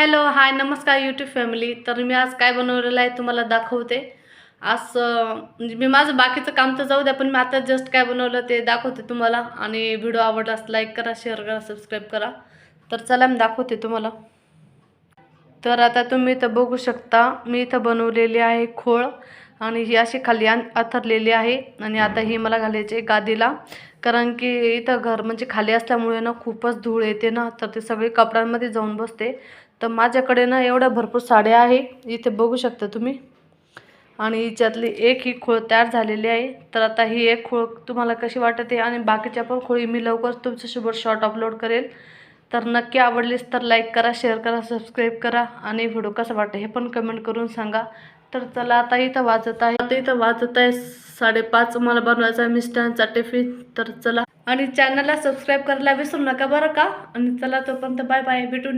Hello hi नमस्कार YouTube family तर मी आज काय बनवलेलं आहे तुम्हाला दाखवते. आज म्हणजे मी माझं बाकीचं काम तर जाऊ द्या पण मी आता जस्ट काय बनवलं ते दाखवते तुम्हाला. आणि व्हिडिओ आवडलास लाईक करा शेअर करा सबस्क्राईब करा. तर चला मी दाखवते तुम्हाला. तर आता तुम्ही इथं बघू शकता मी इथं बनवलेली आहे खोळ. आणि ही अशी खाली आण आहे. आणि आता ही मला घालायची आहे गादीला. कारण की इथं घर म्हणजे खाली असल्यामुळे ना खूपच धूळ येते ना. तर ते सगळे कपड्यांमध्ये जाऊन बसते. तर माझ्याकडे ना एवढ्या भरपूर साड्या आहे. इथे बघू शकता तुम्ही. आणि हिच्यातली एक ही खोळ तयार झालेली आहे. तर आता ही एक खोळ तुम्हाला कशी वाटते? आणि बाकीच्या पण खोळी मी लवकर तुमच्यासोबत शॉर्ट अपलोड करेल. तर नक्की आवडलीस तर लाईक करा शेअर करा सबस्क्राईब करा. आणि व्हिडिओ कसा वाटतं हे पण कमेंट करून सांगा. तर चला आता इथं वाजत आहे. आता इथं वाजत आहे साडेपाच. मला बनवायचा आहे मिस्टरांचा टिफिन. तर चला. आणि चॅनलला सबस्क्राईब करायला विसरू नका बरं का? आणि चला तोपर्यंत बाय बाय भेटून